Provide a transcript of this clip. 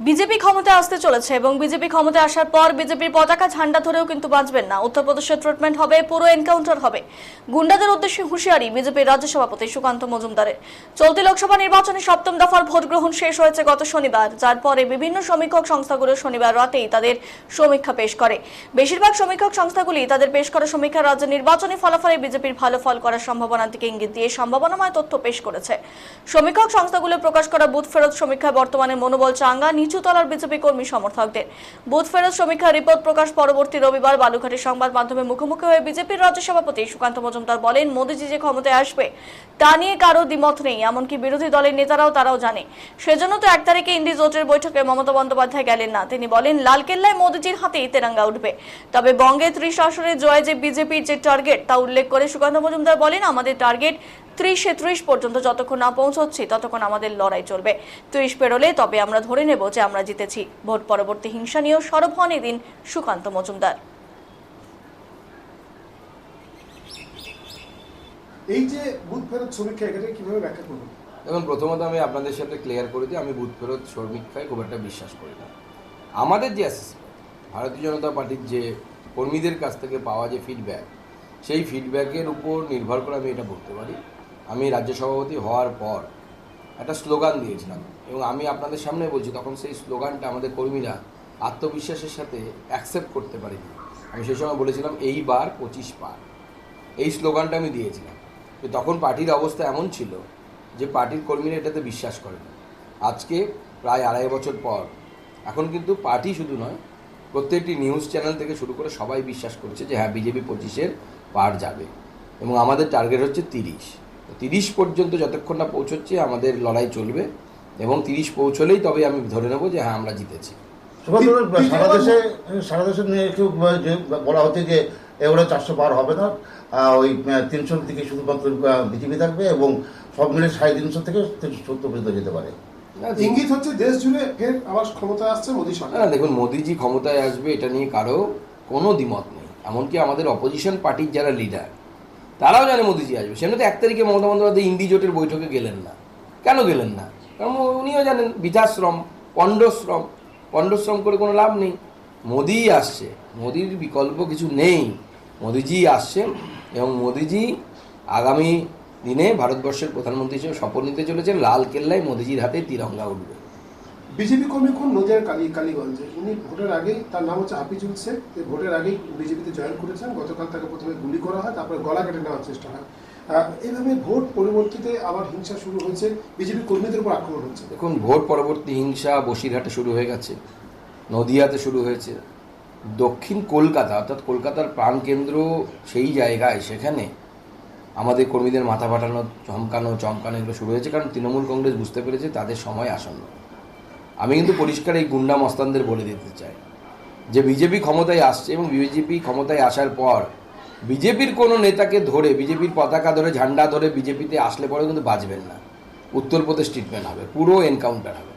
BJP ক্ষমতায় আসতে চলেছে এবং বিজেপি ক্ষমতায় আসার পর বিজেপির পতাকা ঝান্ডা ধরেও কিন্তু বাঁচবেন না। উত্তরপ্রদেশের ট্রিটমেন্ট হবে, পুরো এনকাউন্টার হবে। গুন্ডাদের উদ্দেশ্যে হুঁশিয়ারি বিজেপির রাজ্য সভাপতি সুকান্ত মজুমদারের। চলতি লোকসভা নির্বাচনে সপ্তম দফার ভোট গ্রহণ শেষ হয়েছে গত শনিবার, যার পরে বিভিন্ন সমীক্ষক সংস্থাগুলো শনিবার রাতেই তাদের সমীক্ষা পেশ করে। বেশিরভাগ সমীক্ষক সংস্থাগুলি তাদের পেশ করা সমীক্ষা রাজ্যের নির্বাচনী ফলাফলে বিজেপির ভালো ফল করার সম্ভাবনার দিকে ইঙ্গিত দিয়ে সম্ভাবনাময় তথ্য পেশ করেছে। সমীক্ষক সংস্থাগুলো প্রকাশ করা বুথ ফেরত সমীক্ষায় বর্তমানে মনোবল চাঙ্গা নিচু তলার বিজেপি কর্মী সমর্থকদের। বুথ ফেরত সমীক্ষা রিপোর্ট প্রকাশ পরবর্তী রবিবার বালুঘাটের সংবাদ মাধ্যমে মুখোমুখি হয়ে বিজেপির রাজ্য সভাপতি সুকান্ত মজুমদার বলেন, মোদীজি যে ক্ষমতায় আসবে, তা নিয়ে কারও দ্বিমত নেই, এমনকি বিরোধী দলের নেতারাও তারাও জানে। সেজন্য তো এক তারিখে ইন্ডি জোটের বৈঠকে মমতা বন্দ্যোপাধ্যায় গেলেন না। তিনি বলেন লালকেল্লায় মোদীজির হাতেই তেরাঙ্গা উঠবে। তবে বঙ্গে ত্রিশ আসনে জয় যে বিজেপির যে টার্গেট, তা উল্লেখ করে সুকান্ত মজুমদার বলেন, আমাদের টার্গেট ত্রিশে ত্রিশ পর্যন্ত যতক্ষণ না পৌঁছচ্ছি ততক্ষণ আমাদের লড়াই চলবে। ত্রিশ পেরোলে তবে আমরা ধরে নেব যে আমরা জিতেছি। ভোট পরবর্তী হিংসা নিয়েও সরব হন এদিন সুকান্ত মজুমদার। এই যে বুথ ফেরত সমীক্ষা এটাকে কীভাবে ব্যাখ্যা করবেন? এখন প্রথমত আমি আপনাদের সাথে ক্লিয়ার করে দিই আমি বুথ ফেরত শ্রমিককায় খুব একটা বিশ্বাস করি না। আমাদের যে অ্যাসেসমেন্ট ভারতীয় জনতা পার্টির যে কর্মীদের কাছ থেকে পাওয়া যে ফিডব্যাক সেই ফিডব্যাকের উপর নির্ভর করে আমি এটা বলতে পারি। আমি রাজ্য সভাপতি হওয়ার পর একটা স্লোগান দিয়েছিলাম এবং আমি আপনাদের সামনে বলছি, তখন সেই স্লোগানটা আমাদের কর্মীরা আত্মবিশ্বাসের সাথে অ্যাকসেপ্ট করতে পারিনি। আমি সেই সময় বলেছিলাম, এইবার পঁচিশ পার। এই স্লোগানটা আমি দিয়েছিলাম। তো তখন পার্টির অবস্থা এমন ছিল যে পার্টির কর্মীরা এটাতে বিশ্বাস করে না। আজকে প্রায় আড়াই বছর পর, এখন কিন্তু পার্টি শুধু নয়, প্রত্যেকটি নিউজ চ্যানেল থেকে শুরু করে সবাই বিশ্বাস করছে যে হ্যাঁ বিজেপি পঁচিশের পার যাবে এবং আমাদের টার্গেট হচ্ছে তিরিশ। তিরিশ পর্যন্ত যতক্ষণ না পৌঁছচ্ছে আমাদের লড়াই চলবে। এবং তিরিশ পৌঁছলেই তবে আমি ধরে নেব যে হ্যাঁ আমরা জিতেছি। সারা দেশে সারা দেশে নিয়ে কেউ বলা হচ্ছে যে এবারে চারশো পার হবে না। ওই তিনশোর দিকে শুধুমাত্র বিজেপি থাকবে এবং সব মিলে সাড়ে তিনশো থেকে তিনশো সত্তর পর্যন্ত যেতে পারে। ইঙ্গিত হচ্ছে দেশ জুড়ে ফের আবার ক্ষমতায় আসছে মোদী সরকার। না দেখুন মোদিজি ক্ষমতায় আসবে এটা নিয়ে কারও কোনো দ্বিমত নেই। এমনকি আমাদের অপোজিশন পার্টির যারা লিডার তারাও জানে মোদিজি আসবে। সেমনি তো এক তারিখে মমতা বন্দ্যোপাধ্যায় ইন্ডি জোটের বৈঠকে গেলেন না। কেন গেলেন না? কারণ উনিও জানেন, বৃদ্ধাশ্রম, পণ্ডশ্রম পণ্ডশ্রম করে কোনো লাভ নেই। মোদিই আসছে। মোদির বিকল্প কিছু নেই। মোদিজি আসছেন এবং মোদিজি আগামী দিনে ভারতবর্ষের প্রধানমন্ত্রী হিসেবে শপথ নিতে চলেছেন। লাল কেল্লায় মোদিজির হাতে তিরঙ্গা উঠবে। বিজেপি কর্মী কোন নদিয়ার কালী, কালীগঞ্জে। উনি ভোটের আগেই, তার নাম হচ্ছে হাফিজুল শেখ। ভোটের আগেই বিজেপিতে জয়েন করেছেন। গতকাল তাকে প্রথমে গুলি করা হয়, তারপরে গলা কেটে নেওয়ার চেষ্টা হয়। এইভাবে ভোট পরিবর্তিতে আবার হিংসা শুরু হয়েছে। বিজেপি কর্মীদের উপর আক্রমণ হচ্ছে দেখুন, ভোট পরবর্তী হিংসা বসিরহাটে শুরু হয়ে গেছে, নদিয়াতে শুরু হয়েছে। দক্ষিণ কলকাতা, অর্থাৎ কলকাতার প্রাণকেন্দ্র সেই জায়গায়, সেখানে আমাদের কর্মীদের মাথা ফাটানো, চমকানো চমকানো এগুলো শুরু হয়েছে। কারণ তৃণমূল কংগ্রেস বুঝতে পেরেছে তাদের সময় আসন্ন। আমি কিন্তু পরিষ্কার এই গুন্ডা মস্তানদের বলে দিতে চাই যে বিজেপি ক্ষমতায় আসছে এবং বিজেপি ক্ষমতায় আসার পর বিজেপির কোনো নেতাকে ধরে, বিজেপির পতাকা ধরে, ঝান্ডা ধরে বিজেপিতে আসলে পরে কিন্তু বাঁচবেন না। উত্তরপ্রদেশ ট্রিটমেন্ট হবে, পুরো এনকাউন্টার হবে।